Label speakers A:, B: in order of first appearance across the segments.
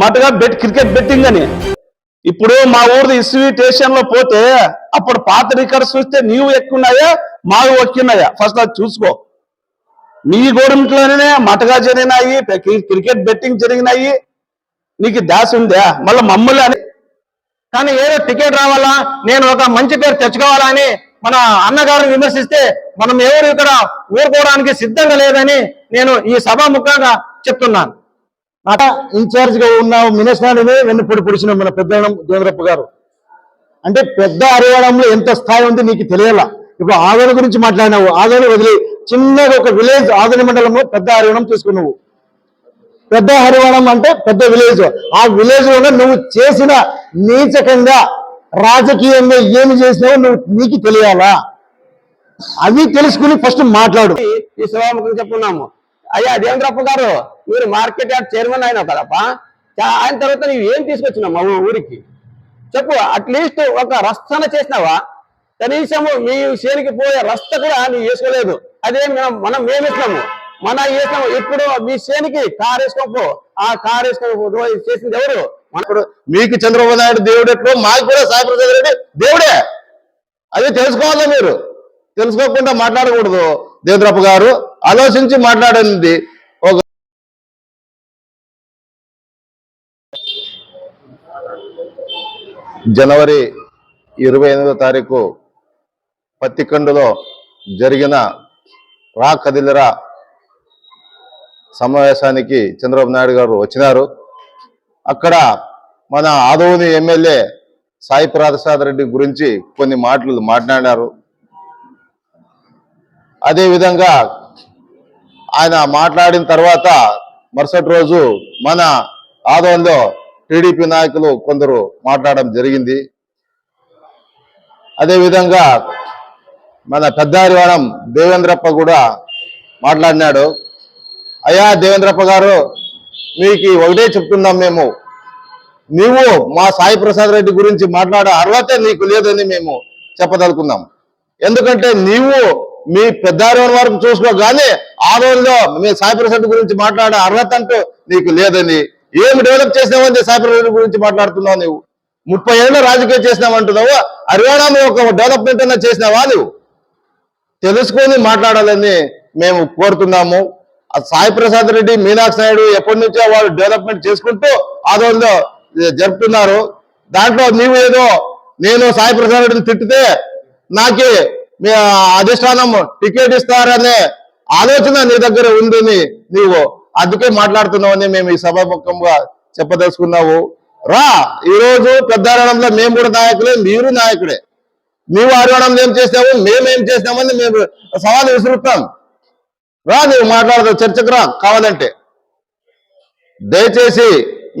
A: మటుగా bet cricket betting అని. ఇప్పుడు మా ఊరిది ఇస్వి స్టేషన్లో పోతే అప్పుడు పాత రికార్డ్స్ చూస్తే నీవు ఎక్కున్నాయా మావి ఒక్కున్నాయా ఫస్ట్ అది చూసుకో. మీ గవర్నమెంట్లోనే మటగా జరిగినాయి క్రికెట్ బెట్టింగ్ జరిగినాయి. నీకు దాస ఉందా? మళ్ళీ మమ్మల్ని అని.
B: కానీ ఏదో టికెట్ రావాలా? నేను ఒక మంచి పేరు తెచ్చుకోవాలా అని మన అన్నగారిని విమర్శిస్తే మనం ఎవరు ఇక్కడ ఊరుకోవడానికి సిద్ధంగా లేదని నేను ఈ సభాముఖంగా చెప్తున్నాను.
C: ఇన్ఛార్జ్గా ఉన్న మినిస్టర్ని వెన్నుపొడి పొడిచిన మన పెద్ద దేవరప్ప గారు. అంటే పెద్ద హరియాణంలో ఎంత స్థాయి ఉంది నీకు తెలియాలా? ఇప్పుడు ఆదోని గురించి మాట్లాడినావు. ఆదోని వదిలి చిన్నగా ఒక విలేజ్ ఆదోని మండలంలో పెద్ద హరియాణం తీసుకున్నావు. పెద్ద హరివాణం అంటే పెద్ద విలేజ్. ఆ విలేజ్లోనే నువ్వు చేసిన నీచకంగా రాజకీయంగా ఏమి చేసినావో నువ్వు నీకు తెలియాలా? అవి తెలుసుకుని ఫస్ట్ మాట్లాడు.
B: ఈ సభాముఖం చెప్పున్నాము అయ్యా దేవేంద్రప్ప గారు మీరు మార్కెట్ యార్డ్ చైర్మన్ అయినావు తప్ప చా- ఆయన తర్వాత నువ్వు ఏం తీసుకొచ్చినావు మా ఊరికి? చెప్పు అట్లీస్ట్ ఒక రస్తన చేసినావా? కనీసము మీ చేనికి పోయే రస్త కూడా నువ్వు వేసుకోలేదు. అదే మనం మనం మేము మన వేసినాము? ఇప్పుడు మీ చేనికి కారు వేసుకోపో ఆ కారు వేసుకొని చేసింది ఎవరు? మన
C: మీకు చంద్రబాబు నాయుడు దేవుడు ఎట్లో మాకు కూడా సాయిప్రసాద్ రెడ్డి దేవుడే. అది తెలుసుకోవాలి మీరు? తెలుసుకోకుండా మాట్లాడకూడదు. దేవేంద్రప్ప గారు ఆలోచించి మాట్లాడింది ఒక జనవరి ఇరవై ఎనిమిదో తారీఖు పత్తికండులో జరిగిన రా కదిలిరా సమావేశానికి చంద్రబాబు నాయుడు గారు వచ్చినారు. అక్కడ మన ఆదోని ఎమ్మెల్యే సాయి ప్రసాద్ రెడ్డి గురించి కొన్ని మాటలు మాట్లాడారు. అదేవిధంగా ఆయన మాట్లాడిన తర్వాత మరుసటి రోజు మన ఆదోన్లో టీడీపీ నాయకులు కొందరు మాట్లాడడం జరిగింది. అదేవిధంగా మన పెద్దారివాడం దేవేంద్రప్ప కూడా మాట్లాడినాడు. అయ్యా దేవేంద్రప్ప గారు మీకు ఒకటే చెప్తున్నాం మేము. నీవు మా సాయి ప్రసాద్ రెడ్డి గురించి మాట్లాడే అర్హత నీకు లేదని మేము చెప్పదలుకున్నాం ఎందుకంటే నీవు మీ పెద్దారోని వరకు చూసుకోగానే ఆ రోజుల్లో మీ సాయి ప్రసాద్ గురించి మాట్లాడే అర్హత అంటూ నీకు లేదని ఏమి డెవలప్ చేసినావని సాయి గురించి మాట్లాడుతున్నావు నువ్వు ముప్పై ఏళ్ళు రాజకీయం చేసినావంటున్నావు హర్యానాలో ఒక డెవలప్మెంట్ అన్నా చేసినావా నువ్వు తెలుసుకొని మాట్లాడాలని మేము కోరుతున్నాము. సాయి ప్రసాద్ రెడ్డి మీనాక్షి నాయుడు ఎప్పటి నుంచో వాళ్ళు డెవలప్మెంట్ చేసుకుంటూ ఆదోళనలో జరుపుతున్నారు. దాంట్లో నీవు ఏదో నేను సాయి ప్రసాద్ రెడ్డిని తిట్టితే నాకే మీ అధిష్టానం టికెట్ ఇస్తారనే ఆలోచన నీ దగ్గర ఉందని నీవు అందుకే మాట్లాడుతున్నామని మేము ఈ సభాముఖంగా చెప్పదలుచుకున్నాము. రా ఈ రోజు పెద్దారణంలో మేము కూడా నాయకులే మీరు నాయకుడే నీవు ఆడవడం ఏం చేసినావు మేమేం చేసినామని మేము సవాలు విసురుతాం. రా నువ్వు మాట్లాడదు చర్చకు రా కావాలంటే. దయచేసి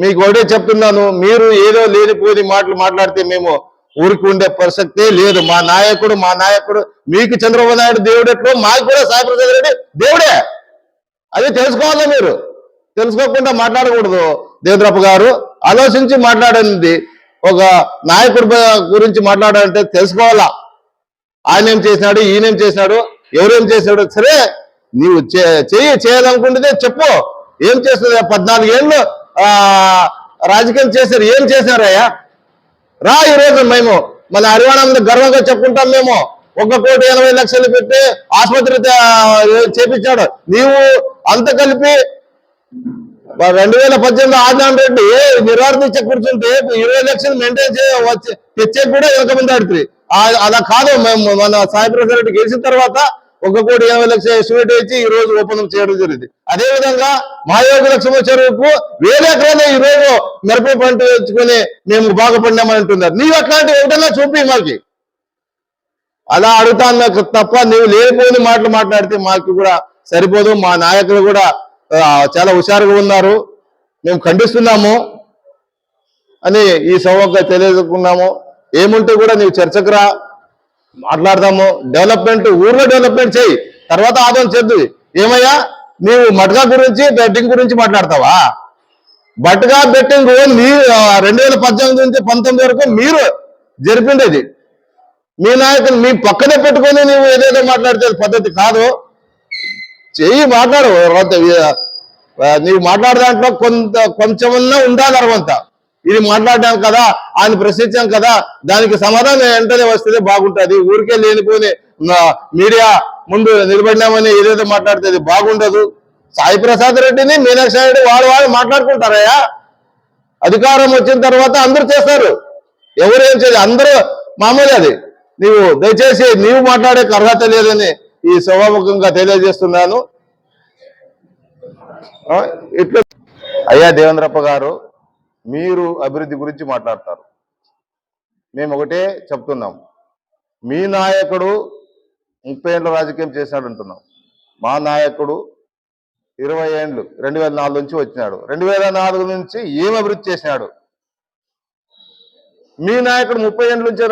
C: మీకు ఒకటే చెప్తున్నాను మీరు ఏదో లేనిపోయి మాటలు మాట్లాడితే మేము ఊరికి ఉండే ప్రసక్తే లేదు. మా నాయకుడు మా నాయకుడు మీకు చంద్రబాబు నాయుడు దేవుడు ఎట్లు మాకు కూడా సాయి ప్రసాద్ రెడ్డి దేవుడే. అది తెలుసుకోవాలి మీరు? తెలుసుకోకుండా మాట్లాడకూడదు దేవద్రప్ప గారు. ఆలోచించి మాట్లాడింది ఒక నాయకుడి గురించి మాట్లాడాలంటే తెలుసుకోవాలా? ఆయన ఏం చేసినాడు ఈయనేం చేసినాడు ఎవరేం చేసినాడు? సరే నీవు చే- చెయ్యి చేయాలనుకుంటే చెప్పు. ఏం చేస్తుంది పద్నాలుగు ఏళ్ళు ఆ రాజకీయం చేశారు. ఏం చేశారయ్యా? రా ఈ రోజు మేము. మన హరియాణా గర్వంగా చెప్పుకుంటాం మేము. ఒక కోటి ఎనభై లక్షలు పెట్టి ఆసుపత్రి చేపించాడు. నీవు అంత కలిపి రెండు వేల పద్దెనిమిది ఆదినారాయణ రెడ్డి నిర్వార్థించే కూర్చుంటే ఇరవై లక్షలు మెయింటైన్ చే వచ్చి తెచ్చే కూడా వెనక ముందు అలా కాదు మేము మన సాయి ప్రసాద్ రెడ్డి గెలిచిన తర్వాత ఒక కోటి యాభై లక్షల ఎస్టిమేట్ ఇచ్చి ఈ రోజు ఓపెన్ చేయడం జరిగింది. అదే విధంగా మహాయోగి లక్ష్మ చెరువుకు వేరే ఎకరాలు ఈ రోజు మిరప పంట తెచ్చుకొని మేము బాగుపడినామని అంటున్నారు. నీవు అట్లాంటి ఒకటన్నా చూపి మాకి. అలా అడుగుతాను నాకు తప్ప నువ్వు లేనిపోని మాటలు మాట్లాడితే మాకు కూడా సరిపోదు. మా నాయకులు కూడా చాలా హుషారుగా ఉన్నారు. మేము ఖండిస్తున్నాము అని ఈ సభగా తెలియజేసుకున్నాము. ఏముంటే కూడా నీవు చర్చకు రా మాట్లాడదాము. డెవలప్మెంట్ ఊర్లో డెవలప్మెంట్ చేయి. తర్వాత ఆదాయం చేద్దు. ఏమయ్యా? నీవు మటకా గురించి బెట్టింగ్ గురించి మాట్లాడతావా? బట్గా బెట్టింగ్ మీ రెండు వేల పద్దెనిమిది నుంచి పంతొమ్మిది వరకు మీరు జరిపిండేది. మీ నాయకులు మీ పక్కనే పెట్టుకొని నువ్వు ఏదేదో మాట్లాడితే పద్ధతి కాదు. చెయ్యి మాట్లాడు నీవు మాట్లాడే దాంట్లో కొంత కొంచెమన్నా ఉండాలి అరవంత. ఇది మాట్లాడాం కదా ఆయన ప్రశ్నించాం కదా దానికి సమాధానం వెంటనే వస్తే బాగుంటుంది. ఊరికే లేనిపోని మీడియా ముందు నిలబడినామని ఏదైతే మాట్లాడితే అది బాగుండదు. సాయి ప్రసాద్ రెడ్డిని మీనాక్షి రెడ్డి వాళ్ళు వాళ్ళు మాట్లాడుకుంటారయ్యా. అధికారం వచ్చిన తర్వాత అందరూ చేస్తారు. ఎవరు ఏం చేయాలి అందరూ మామూలు అది. నీవు దయచేసి నీవు మాట్లాడే అర్హత లేదని ఈ సభాముఖంగా తెలియజేస్తున్నాను. ఇట్లా అయ్యా దేవేంద్రప్ప గారు మీరు అభివృద్ధి గురించి మాట్లాడతారు. మేము ఒకటే చెప్తున్నాం. మీ నాయకుడు ముప్పై ఏళ్ళు రాజకీయం చేశాడు అంటున్నాం. మా నాయకుడు ఇరవై ఏండ్లు రెండు వేల నాలుగు నుంచి వచ్చినాడు. రెండు వేల నాలుగు నుంచి ఏం అభివృద్ధి చేసినాడు మీ నాయకుడు ముప్పై ఏండ్ల నుంచి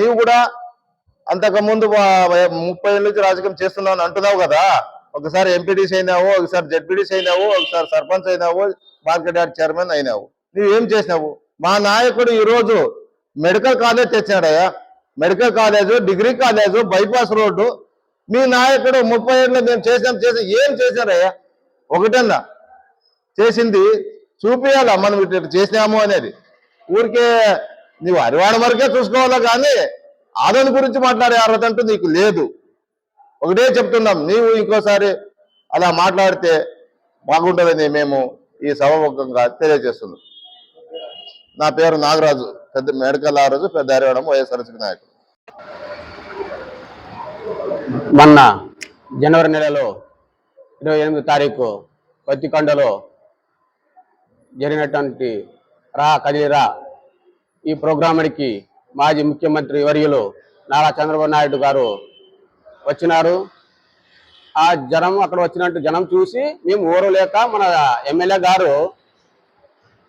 C: నీవు కూడా అంతకుముందు ముప్పై ఏళ్ళ నుంచి రాజకీయం చేస్తున్నావు అంటున్నావు కదా. ఒకసారి ఎంపీడీసీ అయినావు ఒకసారి జడ్పీడీసీ అయినావు ఒకసారి సర్పంచ్ అయినావు మార్కెట్ యార్డ్ చైర్మన్ అయినావు. నువ్వు ఏం చేసినావు? మా నాయకుడు ఈరోజు medical college తెచ్చినాడయ్యా. Medical college degree college bypass road. మీ నాయకుడు ముప్పై ఏళ్ళు మేము చేసాం చేసి ఏం చేశారయ్యా? ఒకటన్నా చేసింది చూపించాలా మనం ఇట్లా చేసినాము అనేది? ఊరికే నీవు అరివాడ వరకే చూసుకోవాలా కానీ ఆదరణ గురించి మాట్లాడే అర్హత అంటూ నీకు లేదు. ఒకటే చెప్తున్నాం నీవు ఇంకోసారి అలా మాట్లాడితే బాగుంటుందని మేము ఈ సభముఖంగా తెలియజేస్తున్నాం. నా పేరు నాగరాజు పెద్ద మెడకల్ ఆరోజు పెద్ద హరివాడం వైఎస్ఆర్సీపీ నాయకుడు.
B: మొన్న జనవరి నెలలో ఇరవై ఎనిమిది తారీఖు కొత్తికొండలో జరిగినటువంటి రా కదిరా ఈ ప్రోగ్రామ్కి మాజీ ముఖ్యమంత్రి వర్యులు నారా చంద్రబాబు నాయుడు గారు వచ్చినారు. ఆ జనం అక్కడ వచ్చినట్టు జనం చూసి మేము ఊరలేక మన ఎమ్మెల్యే గారు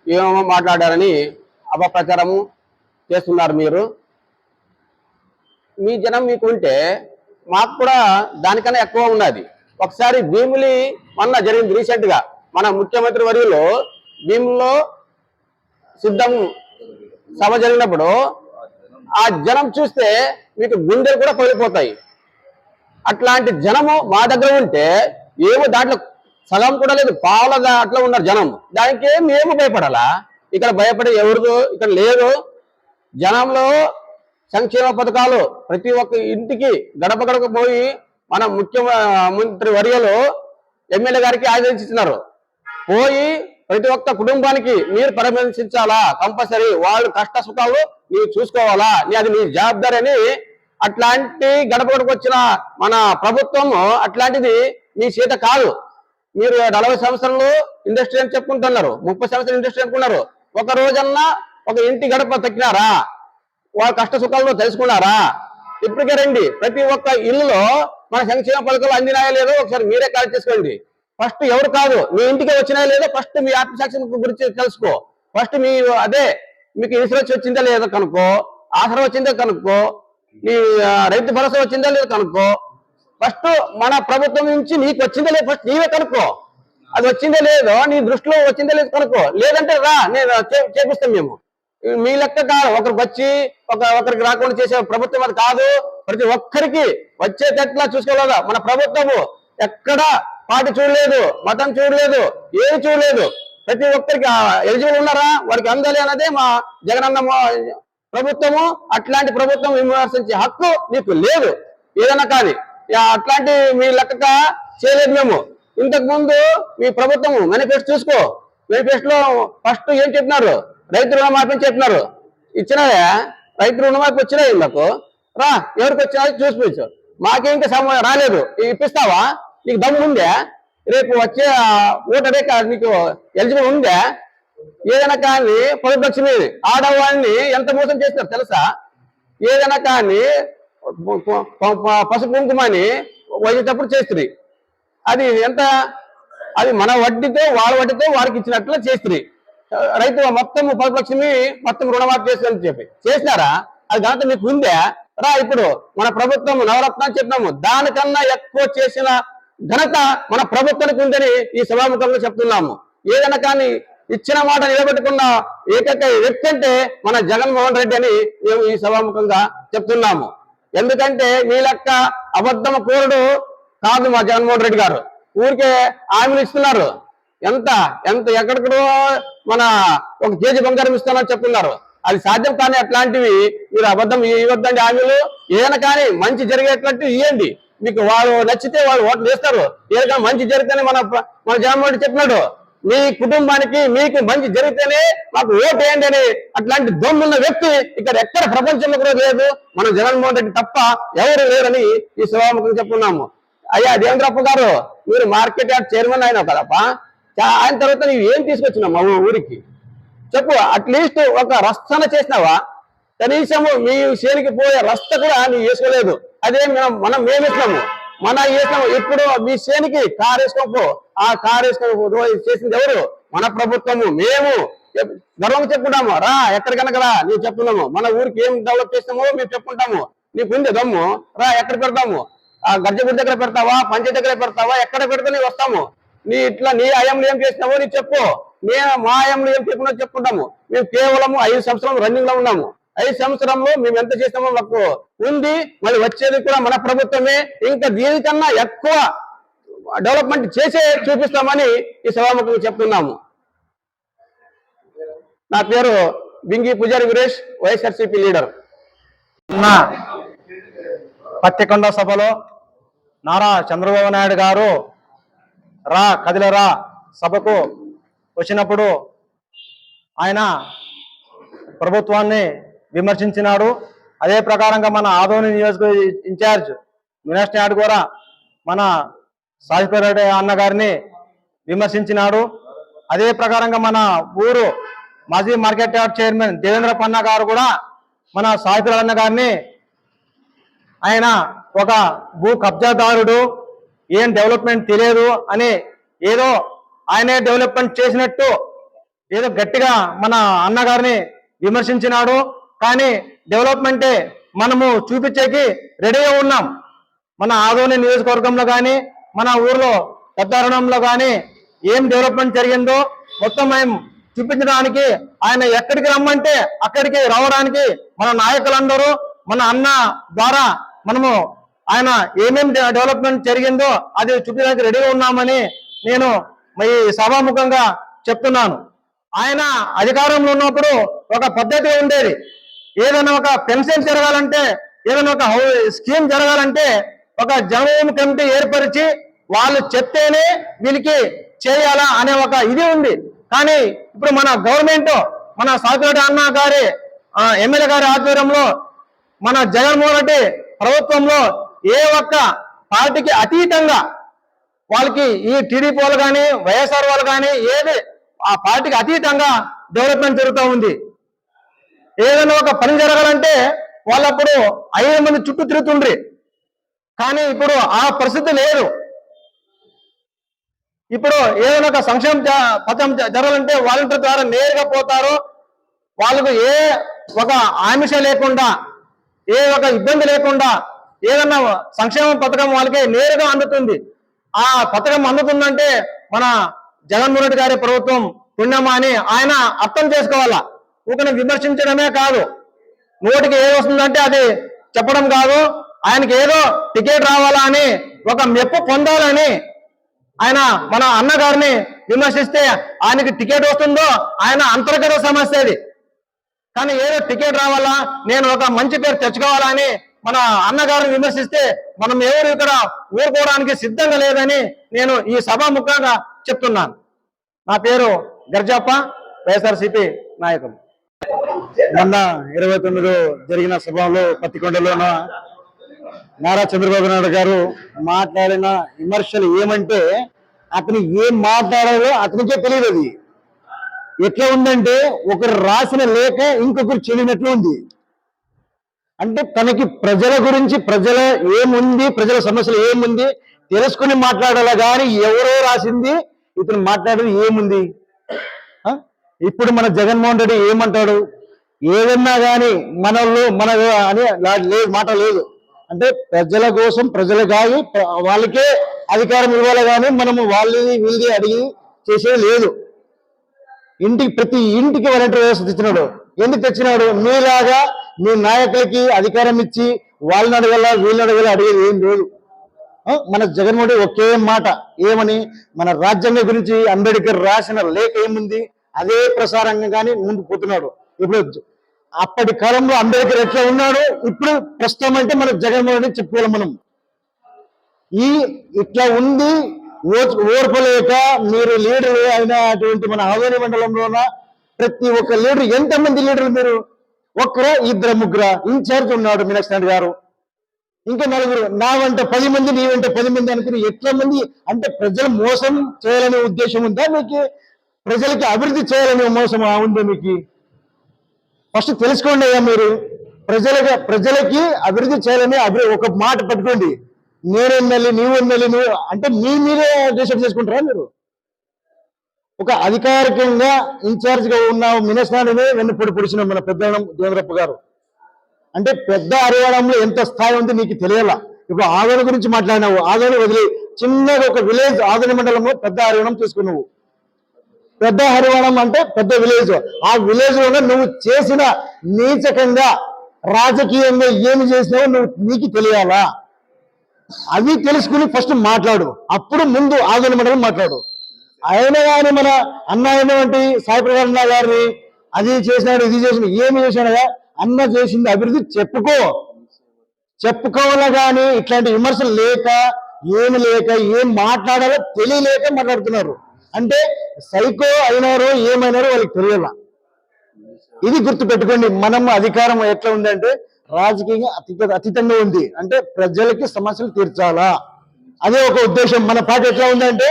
B: ఏమేమో మాట్లాడారని అపప్రచారము చేస్తున్నారు మీరు. మీ జనం మీకు ఉంటే మాకు కూడా దానికన్నా ఎక్కువ ఉన్నది. ఒకసారి భీములి మొన్న జరిగింది రీసెంట్గా. మన ముఖ్యమంత్రి వర్యులు భీములో సిద్ధం సభ జరిగినప్పుడు ఆ జనం చూస్తే మీకు గుండెలు కూడా పగిలిపోతాయి. అట్లాంటి జనము మా దగ్గర ఉంటే ఏమో దాంట్లో సగం కూడా లేదు పావుల దాంట్లో ఉన్నారు జనం. దానికి ఏం మేము భయపడాలా? ఇక్కడ భయపడే ఎవరు ఇక్కడ లేరు జనంలో సంక్షేమ పథకాలు ప్రతి ఒక్క ఇంటికి గడప గడప పోయి మన ముఖ్యమంత్రి వర్యలు ఎమ్మెల్యే గారికి ఆదేశిస్తున్నారు. పోయి ప్రతి ఒక్క కుటుంబానికి మీరు పరామర్శించాలా? కంపల్సరీ వాళ్ళు కష్ట సుఖాలు నీవు చూసుకోవాలా? నీ అది నీ జవాబారి అని అట్లాంటి గడప వచ్చిన మన ప్రభుత్వము అట్లాంటిది మీ చేత కాదు. మీరు నలభై సంవత్సరాలు ఇండస్ట్రీ అని చెప్పుకుంటున్నారు. ముప్పై సంవత్సరాలు ఇండస్ట్రీ అనుకున్నారు. ఒక రోజన్నా ఒక ఇంటి గడప తక్కినారా? వాళ్ళ కష్ట సుఖాలను తెలుసుకున్నారా? ఇప్పటికే రండి. ప్రతి ఒక్క ఇల్లులో మన సంక్షేమ పథకాలు అందినాయా లేదో ఒకసారి మీరే కలెక్ట్ చేసుకోండి. ఫస్ట్ ఎవరు కాదు? మీ ఇంటికి వచ్చినా లేదో ఫస్ట్ మీ ఆత్మసాక్షి గురించి తెలుసుకో. ఫస్ట్ మీ అదే మీకు ఇన్సూరెన్స్ వచ్చిందా లేదో కనుక్కో ఆసరా వచ్చిందా కనుక్కో నీ రైతు భరోసా వచ్చిందా లేదా కనుక్కో ఫస్ట్ మన ప్రభుత్వం నుంచి నీకు వచ్చిందా లేదు ఫస్ట్ నీవే కనుక్కో. అది వచ్చిందా లేదో నీ దృష్టిలో వచ్చిందా లేదు కనుక్కో. లేదంటే రా నేను చేపిస్తాం మేము. మీ లెక్క కాదు. ఒకరికి వచ్చి ఒక ఒకరికి రాకుండా చేసే ప్రభుత్వం అది కాదు. ప్రతి ఒక్కరికి వచ్చేటట్లా చూసుకోలేదా మన ప్రభుత్వము ఎక్కడ పార్టీ చూడలేదు మతం చూడలేదు ఏది చూడలేదు. ప్రతి ఒక్కరికి ఎలిజిబుల్ ఉన్నారా? వారికి అందాలి అన్నదే మా జగనన్న ప్రభుత్వము. అట్లాంటి ప్రభుత్వం విమర్శించే హక్కు మీకు లేదు. ఏదైనా కానీ అట్లాంటి మీ లెక్క చేయలేదు మేము. ఇంతకు ముందు మీ ప్రభుత్వం మేనిఫెస్టో చూసుకో. మేనిఫెస్టోలో ఫస్ట్ ఏం చెప్పినారు? రైతు రుణమాఫీ అని చెప్పినారు. ఇచ్చినాయా రైతు రుణమాఫీ వచ్చినాయి మాకు? రా ఎవరికి వచ్చినా చూసిపోవచ్చు మాకే ఇంకా సమయం రాలేదు. ఇప్పిస్తావా? నీకు దమ్ము ఉందే? రేపు వచ్చే ఓటరే కాదు నీకు ఎలిజిబుల్ ఉందే? ఏదైనా కానీ పొదుపక్షమి ఆడవాడిని ఎంత మోసం చేస్తారు తెలుసా? ఏదైనా కానీ పసుపు కుంకుమని వచ్చేటప్పుడు చేస్తుంది అది ఎంత? అది మన వడ్డీతో వాళ్ళ వడ్డీతో వారికి ఇచ్చినట్లు చేస్తుంది రైతు మొత్తం పది మొత్తం రుణమాఫీ చేస్తుందని చెప్పి. చేసినారా? అది దాంతో మీకు ఉందే? రా ఇప్పుడు మన ప్రభుత్వం నవరత్న చెప్పినాము దానికన్నా ఎక్కువ చేసిన ఘనత మన ప్రభుత్వానికి ఉందని ఈ సభాముఖంలో చెప్తున్నాము. ఏదైనా కానీ ఇచ్చిన మాట నిలబెట్టుకున్న ఏకైక వ్యక్తి అంటే మన జగన్మోహన్ రెడ్డి అని మేము ఈ సభాముఖంగా చెప్తున్నాము. ఎందుకంటే మీ లెక్క అబద్ధమ కూరుడు కాదు మా జగన్మోహన్ రెడ్డి గారు. ఊరికే హామీలు ఇస్తున్నారు. ఎంత ఎంత ఎక్కడెక్కడో మన ఒక కేజీ బంగారం ఇస్తామని చెప్తున్నారు. అది సాధ్యం కానీ అట్లాంటివి మీరు అబద్ధం ఇవ్వద్దండి హామీలు. ఏదైనా కానీ మంచి జరిగేటట్టు ఇవ్వండి మీకు వాళ్ళు నచ్చితే వాళ్ళు ఓట్లు వేస్తారు. ఏదైనా మంచి జరిగితేనే మన మన జగన్మోహన్ చెప్పినాడు. మీ కుటుంబానికి మీకు మంచి జరిగితేనే మాకు ఓటు వేయండి అని అట్లాంటి దొమ్మున్న వ్యక్తి ఇక్కడ ఎక్కడ ప్రపంచంలో కూడా లేదు. మన జగన్మోహన్ రెడ్డి తప్ప ఎవరు లేరని ఈ సభాముఖం చెప్పున్నాము అయ్యా దేవేంద్రప్ప గారు మీరు మార్కెట్ యార్డ్ చైర్మన్ అయినా కదప్ప? ఆయన తర్వాత నువ్వు ఏం తీసుకొచ్చినావు మా ఊరికి? చెప్పు అట్లీస్ట్ ఒక రస్తన చేసినావా? కనీసము మీ చేనికి పోయే రస్త కూడా నువ్వు వేసుకోలేదు. అదే మనం మనం మేము మన ఇస్తాము ఇప్పుడు మీ శ్రేణికి కార్ వేసుకోపో ఆ కార్ వేసుకొని చేసింది ఎవరు? మన ప్రభుత్వము మేము. చెప్- గర్వంగా చెప్పుకుంటాము. రా ఎక్కడికనక రా నువ్వు చెప్తున్నాము. మన ఊరికి ఏం డెవలప్ చేస్తామో మేము చెప్పుకుంటాము. నీకు ఉంది దమ్ము. రా ఎక్కడ పెడతాము ఆ గర్జగుడి దగ్గర పెడతావా? పంచాయతీ దగ్గర పెడతావా? ఎక్కడ పెడితే నీ వస్తాము. నీ ఇట్లా నీ అయంలో ఏం చేసినావో నీ చెప్పు. నేను మా అయంలో ఏం చెప్పినా చెప్పుకుంటాము. మేము కేవలము ఐదు సంవత్సరం రన్నింగ్లో ఉన్నాము. ఐదు సంవత్సరంలో మేము ఎంత చేస్తామో మాకు ఉంది. మళ్ళీ వచ్చేది కూడా మన ప్రభుత్వమే. ఇంకా దీనికన్నా ఎక్కువ డెవలప్మెంట్ చేసే చూపిస్తామని ఈ సభాముఖంగా చెప్తున్నాము. నా పేరు బింగి పుజారి వీరేష్ వైఎస్ఆర్సీపీ లీడర్.
D: ఉన్న పత్తికొండ సభలో నారా చంద్రబాబు నాయుడు గారు రా కదిలరా సభకు వచ్చినప్పుడు ఆయన ప్రభుత్వాన్ని విమర్శించినాడు. అదే ప్రకారంగా మన ఆదోని నియోజకవర్గ ఇన్ఛార్జ్ వినాష్ నాయుడు కూడా మన సాయిపేట అన్న గారిని విమర్శించినాడు. అదే ప్రకారంగా మన ఊరు మాజీ మార్కెట్ యార్డ్ చైర్మన్ దేవేంద్ర పన్న గారు కూడా మన సాయిపేట అన్న గారిని ఆయన ఒక భూ కబ్జాదారుడు ఏం డెవలప్మెంట్ తెలియదు అని ఏదో ఆయనే డెవలప్మెంట్ చేసినట్టు ఏదో గట్టిగా మన అన్నగారిని విమర్శించినాడు. కానీ డెవలప్మెంటే మనము చూపించేకి రెడీగా ఉన్నాం. మన ఆదోని నియోజకవర్గంలో కానీ మన ఊర్లో పెద్దారణంలో కానీ ఏం డెవలప్మెంట్ జరిగిందో మొత్తం మేము చూపించడానికి ఆయన ఎక్కడికి రమ్మంటే అక్కడికి రావడానికి మన నాయకులందరూ మన అన్న ద్వారా మనము ఆయన ఏమేమి డెవలప్మెంట్ జరిగిందో అది చూపించడానికి రెడీగా ఉన్నామని నేను ఈ సభాముఖంగా చెప్తున్నాను. ఆయన అధికారంలో ఉన్నప్పుడు ఒక పద్ధతి ఉండేది. ఏదైనా ఒక పెన్షన్ జరగాలంటే ఏదైనా ఒక హౌ- స్కీమ్ జరగాలంటే ఒక జనభూమి కమిటీ ఏర్పరిచి వాళ్ళు చెప్తేనే వీళ్ళకి చేయాలా అనే ఒక ఇది ఉంది. కానీ ఇప్పుడు మన గవర్నమెంట్ మన సాకిరెడ్డి అన్న గారి ఆ, ఎమ్మెల్యే గారి ఆధ్వర్యంలో మన జగన్మోహన్ రెడ్డి ప్రభుత్వంలో ఏ ఒక్క పార్టీకి అతీతంగా వాళ్ళకి ఈ టీడీపీ వాళ్ళు కానీ వైఎస్ఆర్ వాళ్ళు కానీ ఏది ఆ పార్టీకి అతీతంగా డెవలప్మెంట్ జరుగుతూ ఉంది. ఏదైనా ఒక పని జరగాలంటే వాళ్ళప్పుడు ఐదు మంది చుట్టూ తిరుగుతుండ్రి. కానీ ఇప్పుడు ఆ పరిస్థితి లేదు. ఇప్పుడు ఏదైనా ఒక సంక్షేమ జ- పథకం జ- జరగాలంటే వాలంటీర్ ద్వారా నేరుగా పోతారు. వాళ్ళకు ఏ ఒక ఆమిష లేకుండా ఏ ఒక ఇబ్బంది లేకుండా ఏదన్నా సంక్షేమ పథకం వాళ్ళకి నేరుగా అందుతుంది. ఆ పథకం అందుతుందంటే మన జగన్మోహన్ రెడ్డి గారి ప్రభుత్వం పుణ్యమా అని ఆయన అర్థం చేసుకోవాలా? ఊకను విమర్శించడమే కాదు. నోటికి ఏది వస్తుందంటే అది చెప్పడం కాదు. ఆయనకి ఏదో టికెట్ రావాలా అని ఒక మెప్పు పొందాలని ఆయన మన అన్నగారిని విమర్శిస్తే ఆయనకి టికెట్ వస్తుందో ఆయన అంతర్గత సమస్య అది. కానీ ఏదో టికెట్ రావాలా నేను ఒక మంచి పేరు తెచ్చుకోవాలని మన అన్నగారిని విమర్శిస్తే మనం ఎవరు ఇక్కడ ఊరుకోవడానికి సిద్ధంగా లేదని నేను ఈ సభాముఖంగా చెప్తున్నాను. నా పేరు గర్జప్ప వైఎస్ఆర్సిపి నాయకులు. మొన్న ఇరవై తొమ్మిదిలో జరిగిన సభలో పత్తికొండలోన నారా చంద్రబాబు నాయుడు గారు మాట్లాడిన విమర్శలు ఏమంటే అతను ఏం మాట్లాడాలో అతనికే తెలియదు అది. ఎట్లా ఉందంటే ఒకరు రాసిన లేఖ ఇంకొకరు చెల్లినట్లు ఉంది. అంటే తనకి ప్రజల గురించి ప్రజల ఏముంది ప్రజల సమస్యలు ఏముంది తెలుసుకుని మాట్లాడాలా కానీ ఎవరో రాసింది ఇతను మాట్లాడేది ఏముంది? ఇప్పుడు మన జగన్మోహన్ రెడ్డి ఏమంటాడు? ఏదన్నా కానీ మనలో మన అని లేదు మాట లేదు. అంటే ప్రజల కోసం ప్రజలు కాదు వాళ్ళకే అధికారం ఇవ్వాలి కానీ మనము వాళ్ళని వీళ్ళది అడిగి చేసేది లేదు. ఇంటికి ప్రతి ఇంటికి వాలంటీర్ వ్యవస్థ తెచ్చినాడు. ఎందుకు తెచ్చినాడు? మీలాగా మీ నాయకులకి అధికారం ఇచ్చి వాళ్ళని అడగల వీళ్ళని అడగల అడిగేది ఏం లేదు.
E: మన జగన్మోహన్ రెడ్డి ఒకే మాట. ఏమని? మన రాజ్యాంగం గురించి అంబేద్కర్ రాసిన లేఖ ఏముంది? అదే ప్రసారంగా కానీ ముందు పోతున్నాడు. ఇప్పుడు అప్పటి కాలంలో అంబేద్కర్ ఎట్లా ఉన్నాడు ఇప్పుడు ప్రస్తుతం అంటే మన జగన్మోహన్ రెడ్డి చెప్పుకోవాలి మనం. ఈ ఇట్లా ఉంది ఓ- ఓర్పలేక మీరు లీడర్ అయినటువంటి మన ఆదోని మండలంలోన ప్రతి ఒక్క లీడర్ ఎంతమంది లీడర్లు మీరు? ఒక్కరా ఇద్దరు ముగ్గురు ఇన్ఛార్జ్ ఉన్నాడు మీనాక్షి నాయుడు గారు. ఇంకా నలుగురు. నా వెంట పది మంది నీ వెంట పది మంది అనుకుని ఎట్లా మంది? అంటే ప్రజలు మోసం చేయాలనే ఉద్దేశం ఉందా మీకు? ప్రజలకి అభివృద్ధి చేయాలనే మోసం ఉందా మీకు? ఫస్ట్ తెలుసుకోండి అయ్యా మీరు. ప్రజలకి ప్రజలకి అభివృద్ధి చేయాలని అభివృద్ధి ఒక మాట పట్టుకోండి. నేను ఎమ్మెల్యే నీవు ఎమ్మెల్యే నువ్వు అంటే మీ మీరే డిసైడ్ చేసుకుంటారా మీరు? ఒక అధికారికంగా ఇన్ఛార్జ్గా ఉన్న మినస్నాడినే వెన్నుపొడి పొడిచిన మన పెద్ద దేవరప్ప గారు. అంటే పెద్ద హరియాణంలో ఎంత స్థాయి ఉంది నీకు తెలియాల? ఇప్పుడు ఆదరణ గురించి మాట్లాడినావు. ఆదరణ వదిలి చిన్నగా ఒక విలేజ్ ఆదరణ మండలంలో పెద్ద హరియాణం తీసుకున్నావు. పెద్ద హరివాణం అంటే పెద్ద విలేజ్. ఆ విలేజ్లోనే నువ్వు చేసిన నీచకంగా రాజకీయంగా ఏమి చేసినావో నువ్వు నీకు తెలియాలా? అవి తెలుసుకుని ఫస్ట్ మాట్లాడు. అప్పుడు ముందు ఆదోని మండలం మాట్లాడు. అయినా కానీ మన అన్న అయినటువంటి సాయిప్రకాష్ అన్న గారిని అది చేసినాడు ఇది చేసిన ఏమి చేసినాడా? అన్న చేసింది అభివృద్ధి చెప్పుకో. చెప్పుకోవాలా కానీ ఇట్లాంటి విమర్శలు లేక ఏమి లేక ఏం మాట్లాడాలో తెలియలేక మాట్లాడుతున్నారు. అంటే సైకో అయినారో ఏమైనారో వాళ్ళకి తెలియాల. ఇది గుర్తు పెట్టుకోండి మనం అధికారం ఎట్లా ఉందంటే రాజకీయంగా అతీత అతీతంగా ఉంది. అంటే ప్రజలకి సమస్యలు తీర్చాలా? అదే ఒక ఉద్దేశం. మన పార్టీ ఎట్లా ఉందంటే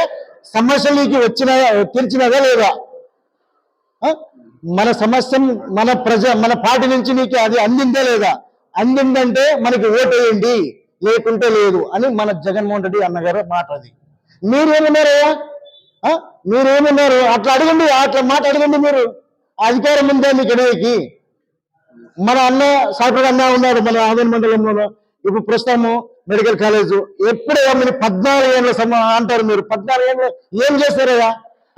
E: సమస్యలు నీకు వచ్చిన తీర్చినదా లేదా? మన సమస్య మన ప్రజ మన పార్టీ నుంచి నీకు అది అందిందే లేదా? అందిందంటే మనకి ఓటేయండి. లేకుంటే లేదు అని మన జగన్మోహన్ రెడ్డి అన్నగారు మాట అది మీరేమన్నారయ్యా? ఆ? మీరేమన్నారు? అట్లా అడగండి అట్లా మాట అడగండి మీరు. ఆ అధికారం ఉందా మీకు అనేకి మన అన్న సాఫ్ట్వేర్ అన్న ఉన్నాడు మన ఆదరణ మండలంలో ఇప్పుడు ప్రస్తుతము మెడికల్ కాలేజ్. ఎప్పుడే మీరు పద్నాలుగు ఏళ్ళ సమ అంటారు మీరు. పద్నాలుగు ఏళ్ళు ఏం చేస్తారయ్యా?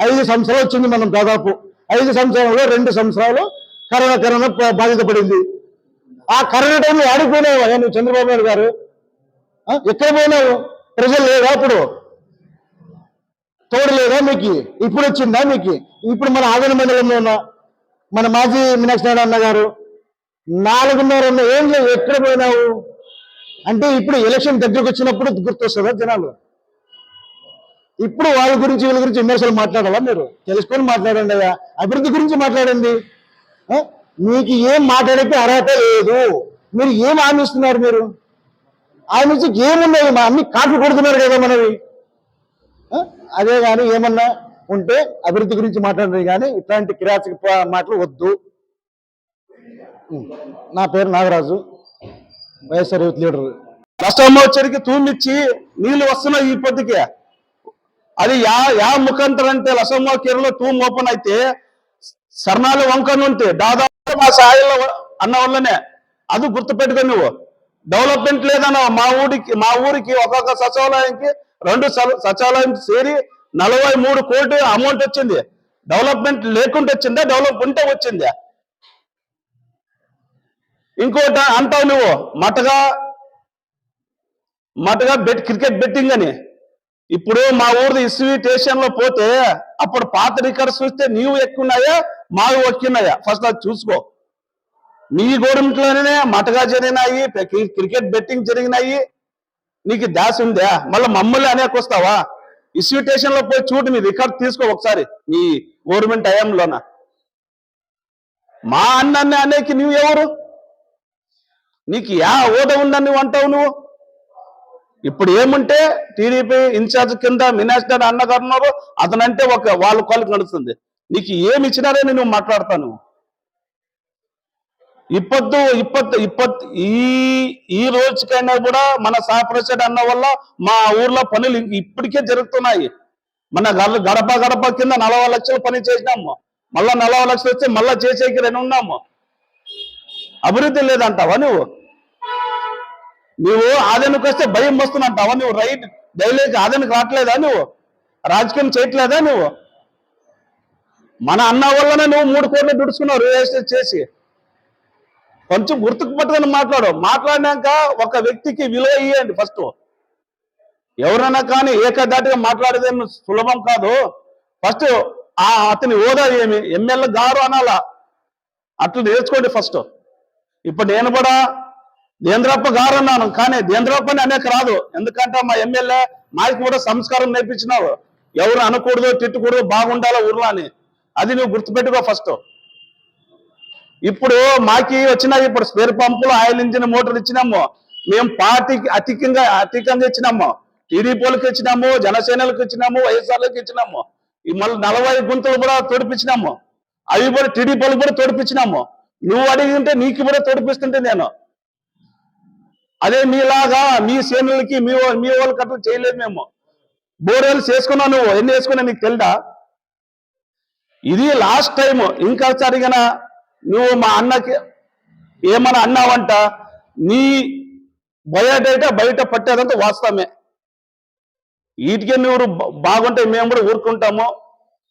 E: ఐదు సంవత్సరాలు వచ్చింది మనం దాదాపు. ఐదు సంవత్సరాలు రెండు సంవత్సరాలు కరోనా కరోనా బాధిత పడింది. ఆ కరోనా టైంలో ఆడిపోయినావు? నువ్వు చంద్రబాబు నాయుడు గారు? ఎక్కడ పోయినావు? ప్రజలు లేదా అప్పుడు? తోడు లేదా మీకు? ఇప్పుడు వచ్చిందా మీకు? ఇప్పుడు మన ఆదరణ మండలంలో మన మాజీ మీనాక్షి నాయుడు అన్న గారు నాలుగున్నర ఏం లేవు ఎక్కడ పోయినావు? అంటే ఇప్పుడు ఎలక్షన్ దగ్గరకు వచ్చినప్పుడు గుర్తొస్తుందా జనాలు? ఇప్పుడు వాళ్ళ గురించి వీళ్ళ గురించి విమర్శలు మాట్లాడాలా మీరు? తెలుసుకొని మాట్లాడండి కదా అభివృద్ధి గురించి మాట్లాడండి. మీకు ఏం మాట్లాడేకి అర్హత లేదు. మీరు ఏం ఆమిస్తున్నారు మీరు? ఆమె నుంచి ఏమున్నాయి మా అన్ని కాట్లు కొడుతున్నారు కదా మనవి. అదే కానీ ఏమన్నా ఉంటే అభివృద్ధి గురించి మాట్లాడరు కానీ ఇట్లాంటి కిరాచక మాటలు వద్దు. నా పేరు నాగరాజు. YSR youth leader.
A: నష్టం వచ్చరికి తూమిచ్చి నీళ్ళు వస్తున్నాయి ఈ అది యా యా ముఖాంతరం అంటే లసమ్మ కిరలో తూమ్ ఓపెన్ అయితే సర్నాలు వంకను ఉంటే దాదాపు మా సాయిలో అన్న వల్లనే అది గుర్తుపెట్టుకో నువ్వు. డెవలప్మెంట్ లేదన్న మా ఊరికి మా ఊరికి ఒక్కొక్క సచివాలయానికి రెండు సచివాలయం చేరి నలభై మూడు కోటి అమౌంట్ వచ్చింది. డెవలప్మెంట్ లేకుండా వచ్చిందా? డెవలప్ ఉంటే వచ్చిందా? ఇంకోట అంటావు నువ్వు మటగా మటగా బెట్ క్రికెట్ బెట్టింగ్ అని. ఇప్పుడు మా ఊరిది ఇసువి స్టేషన్లో పోతే అప్పుడు పాత రికార్డ్స్ చూస్తే నీవు ఎక్కున్నాయా మావి ఒక్కున్నాయా ఫస్ట్ అది చూసుకో. మీ గవర్నమెంట్లోనే మటగా జరిగినాయి క్రికెట్ బెట్టింగ్ జరిగినాయి నీకు దాసి ఉందా? మళ్ళీ మమ్మల్ని అనేకొస్తావా ఇస్వీ స్టేషన్లో పోయి చూడు నీ రికార్డ్ తీసుకో ఒకసారి. నీ గవర్నమెంట్ హయాంలోన మా అన్నాన్ని అనేకి నువ్వు ఎవరు? నీకు యా ఓట ఉందని నువ్వు అంటావు నువ్వు? ఇప్పుడు ఏముంటే టీడీపీ ఇన్ఛార్జ్ కింద మినాస్టర్ అన్నగారు ఉన్నారు అతనంటే ఒక వాళ్ళ కాళ్ళకి నడుస్తుంది. నీకు ఏమి ఇచ్చినారని నువ్వు మాట్లాడతావు నువ్వు? ఇప్పొద్దు ఇప్పత్తు ఇప్పత్ ఈ ఈ రోజుకైనా కూడా మన సాప్రసెడ్ అన్న వల్ల మా ఊర్లో పనులు ఇప్పటికే జరుగుతున్నాయి. మన గడప గడప కింద నలభై లక్షలు పని చేసినాము. మళ్ళా నలభై లక్షలు వస్తే మళ్ళా చేసేకి రెండు ఉన్నాము. అభివృద్ధి లేదంటావా నువ్వు? నువ్వు ఆదానికి వస్తే భయం వస్తున్నట్టావా నువ్వు? రైట్ డైలీకి ఆదానికి రావట్లేదా నువ్వు? రాజకీయం చేయట్లేదా నువ్వు? మన అన్న వల్లనే నువ్వు మూడు కోట్లు దుడుచుకున్నావు రియల్ ఎస్టేట్ చేసి. కొంచెం గుర్తుకు పట్టుకొని మాట్లాడు. మాట్లాడినాక ఒక వ్యక్తికి విలువ ఇవ్వండి ఫస్ట్ ఎవరైనా కానీ ఏకదాటిగా మాట్లాడేదేం సులభం కాదు. ఫస్ట్ ఆ అతని హోదా ఏమి? ఎమ్మెల్యే గారు అనాలా? అట్లా నేర్చుకోండి ఫస్ట్ ఇప్పుడు నేను కూడా దేంద్రప్ప గారు అన్నాను కానీ దేంద్రప్పని అనేక రాదు. ఎందుకంటే మా ఎమ్మెల్యే మాకు కూడా సంస్కారం నేర్పించినావు ఎవరు అనకూడదు తిట్టకూడదు బాగుండాలో ఊర్లో అని. అది నువ్వు గుర్తుపెట్టుకో ఫస్ట్ ఇప్పుడు మాకి వచ్చినాయి ఇప్పుడు స్పేర్ పంపులు ఆయిల్ ఇంజిన్ మోటార్ ఇచ్చినాము. మేము పార్టీకి అధికంగా అధికంగా ఇచ్చినాము. టీడీపీలకు ఇచ్చినాము జనసేనలకు ఇచ్చినాము వైఎస్ఆర్లకు ఇచ్చినాము. మళ్ళీ నలభై గుంతలు కూడా తోడిపించినాము. అవి కూడా టీడీపీలకు కూడా తోడిపించినాము. నువ్వు అడిగింటే నీకు కూడా తోడిపిస్తుంటే నేను. అదే మీలాగా మీ శ్రేణులకి మీ మీ వాళ్ళకి అట్లా చేయలేదు మేము. బోర్వెల్స్ వేసుకున్నావు నువ్వు ఎన్ని వేసుకున్నా నీకు తెలుదా? ఇది లాస్ట్ టైం ఇంకా సరిగా నువ్వు మా అన్నకి ఏమన్నా అన్నావంట? నీ బయట బయట పట్టేదంతా వాస్తవమే. వీటికి మీరు బాగుంటే మేము కూడా ఊరుకుంటాము.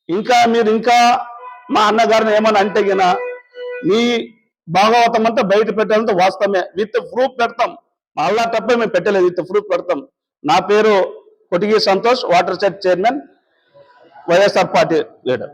A: ఇంకా మీరు ఇంకా మా అన్నగారిని ఏమన్నా అంటే గిన నీ భాగవతం అంతా బయట పెట్టాలంటే వాస్తవమే. విత్ ప్రూఫ్ పెడతాం. మళ్ళా తప్ప మేము పెట్టలేదు. విత్ ప్రూఫ్ పెడతాం. నా పేరు Kotigi Santosh water shed chairman YSR party leader.